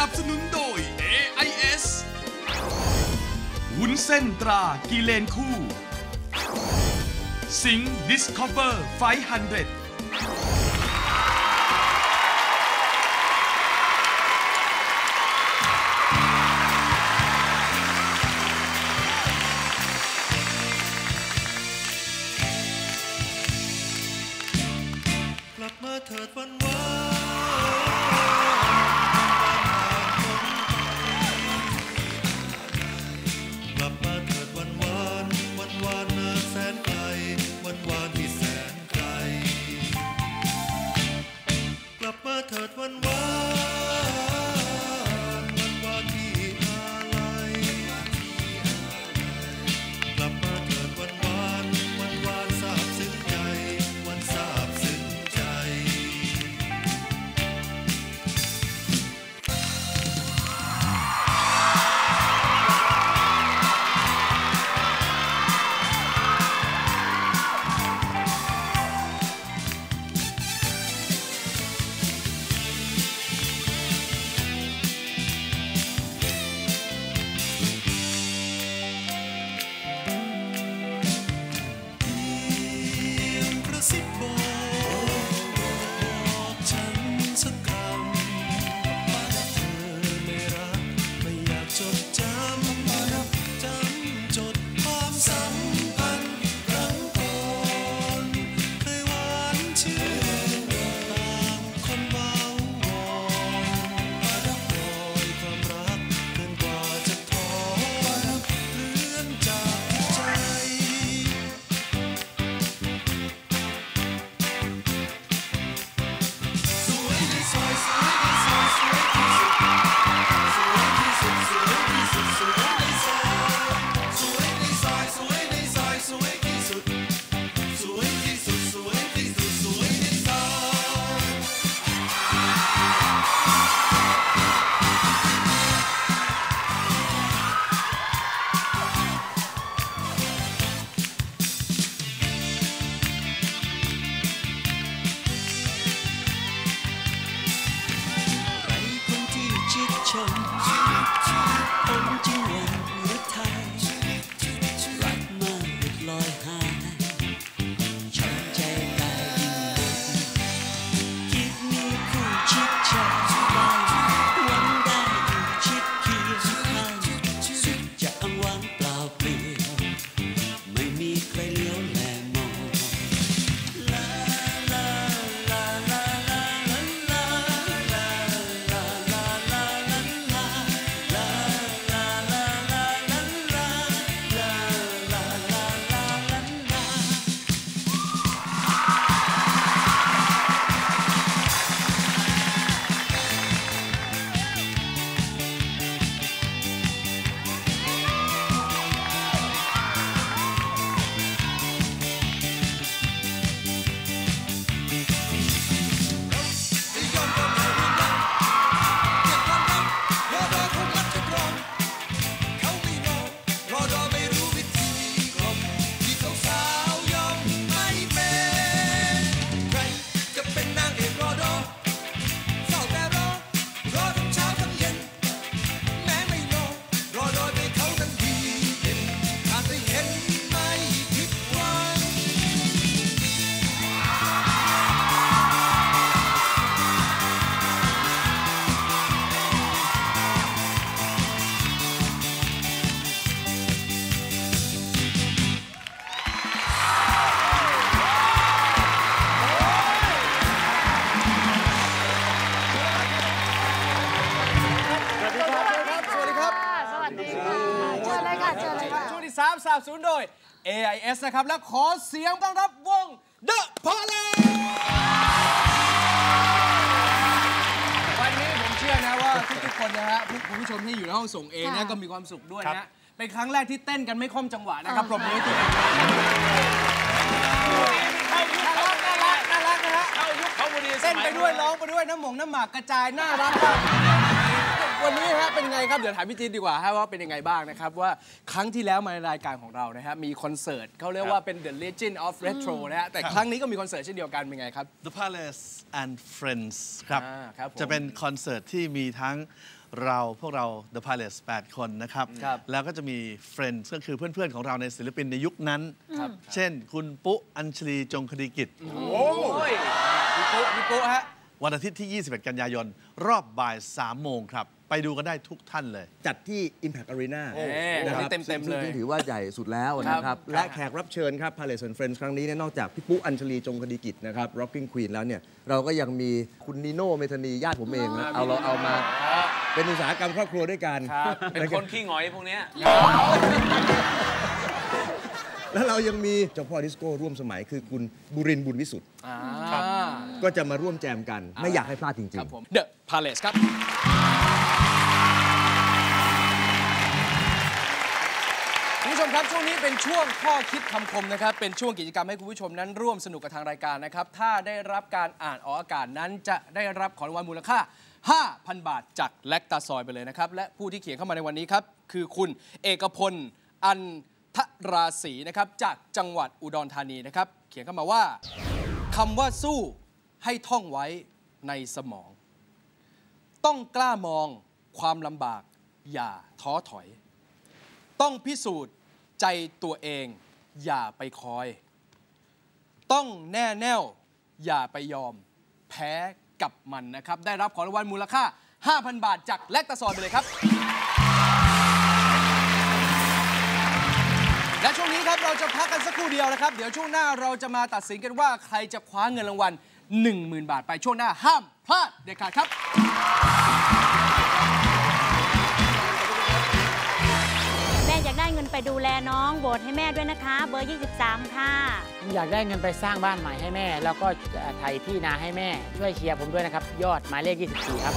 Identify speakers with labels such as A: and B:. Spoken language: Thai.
A: นับสนุนโดย AIS วุ้นเส้นตรากิเลนคู่ สิง Discover 500
B: กลับมาเถิดวันว
C: นับสนุนโดย AIS นะครับ และขอเสียงต้อนรับวง The p a l a c e วันนี้ผมเชื่อนะว่าทุกๆคนนะฮะทุกคุณผู้ชมที่อยู่ในห้องส่งเองนะ
D: ค่ะ
C: ก็มีความสุขด้วย
B: ครั
C: นะ
B: บ
C: เป็นครั้งแรกที่เต้นกันไม่คล่อมจังหวะนะครับ
D: อ่า
C: ปรบมือให้ตัวเองด้วยน่ารักน่ารักน่ารักนะฮะ
E: เข้ายุคเขาบุรี
C: เต้นไปด้วยร้องไปด้วยน้ำหมงน้ำหมากกระจายน่ารักมาก วันนี้ฮะเป็นไงครับเดี๋ยวถามพี่จีนดีกว่าฮะว่าเป็นยังไงบ้างนะครับ ว่าครั้งที่แล้วมาในรายการของเรานะฮะมีคอนเสิร์ตเขาเรียกว่าเป็น The Legend of Retro นะฮะแต่ครั้งนี้ก็มีคอนเสิร์ตเช่นเดียวกันเป็นไงครับ
F: The Palace and Friends ครับ
C: อ่าครับผม
F: จะเป็นคอนเสิร์ตที่มีทั้ง
E: เราพวกเรา The Pilots 8คนนะครับ
C: ครับ
E: แล้วก็จะมี Friends ก็คือเพื่อนๆ ของเราในศิลปินในยุคนั้น
C: ครับ
E: เช่น คุณปุ๊อัญชลีจงคดีกิจ
C: โอ้ยพี่ปุ๊พี่ปุ๊ฮะ
E: วันอาทิตย์ที่ 21 กันยายน รอบบ่าย 3 โมงครับ ไปดูกันได้ทุกท่านเลย
F: จัดที่ Impact Arena
C: โอ้
F: นะครับ
C: เต็มๆ
F: ซึ่ง
C: เลย
F: ซึ่งถือว่าใหญ่สุดแล้วนะครับ และแขกรับเชิญครับ Palace and Friends ครั้งนี้เนี่ยนอกจากพี่ปุ๊อัญชลีจงคดีกิจนะครับ Rocking Queen แล้วเนี่ย เราก็ยังมีคุณนิโน่เมธานีญาติผมเองนะเอาเราเอามา เป็นอุตสาหกรรมครอบครัวด้วยกัน
C: ครับ
G: เป็นคนขี้หงอยพวกเนี้ย
F: แล้วเรายังมีเจ้าพ่อดิสโก้ร่วมสมัยคือคุณบุรินทร์บุญวิสุทธ์
C: อ่า
F: ก็จะมาร่วมแจมกัน ไม่อยากให้พลาดจริ
C: ค
F: ง
C: รับ
F: ๆ
C: ผม The Palace ครับ คุณผู้ชมครับช่วงนี้เป็นช่วงข้อคิดคำคมนะครับ เป็นช่วงกิจกรรมให้คุณผู้ชมนั้นร่วมสนุกกับทางรายการนะครับ ถ้าได้รับการอ่านออกอากาศนั้นจะได้รับของรางวัลมูลค่า 5,000 บาทจากแลคตาซอยไปเลยนะครับ และผู้ที่เขียนเข้ามาในวันนี้ครับ คือคุณเอกพลอันทราศีนะครับจากจังหวัดอุดรธานีนะครับ เขียนเข้ามาว่าคำว่าสู้ ให้ท่องไว้ในสมอง ต้องกล้ามองความลำบากอย่าท้อถอย ต้องพิสูจน์ใจตัวเองอย่าไปคอย ต้องแน่แน่วอย่าไปยอม แพ้กับมันนะครับ ได้รับของรางวัลมูลค่า 5,000 บาทจากแลกตาซอยไปเลยครับ และช่วงนี้ครับเราจะพักกันสักครู่เดียวนะครับ เดี๋ยวช่วงหน้าเราจะมาตัดสินกันว่าใครจะคว้าเงินรางวัล 10,000 บาทไปช่วงหน้าห้ามพลาดเด็ดขาดครับ
H: แม่อยากได้เงินไปดูแลน้องโบสให้แม่ด้วยนะคะ เบอร์ 23 ค่ะ
I: ผมอยากได้เงินไปสร้างบ้านใหม่ให้แม่ แล้วก็ไถที่นาให้แม่ช่วยเชียร์ผมด้วยนะครับ ยอดหมายเลข 24 ครับ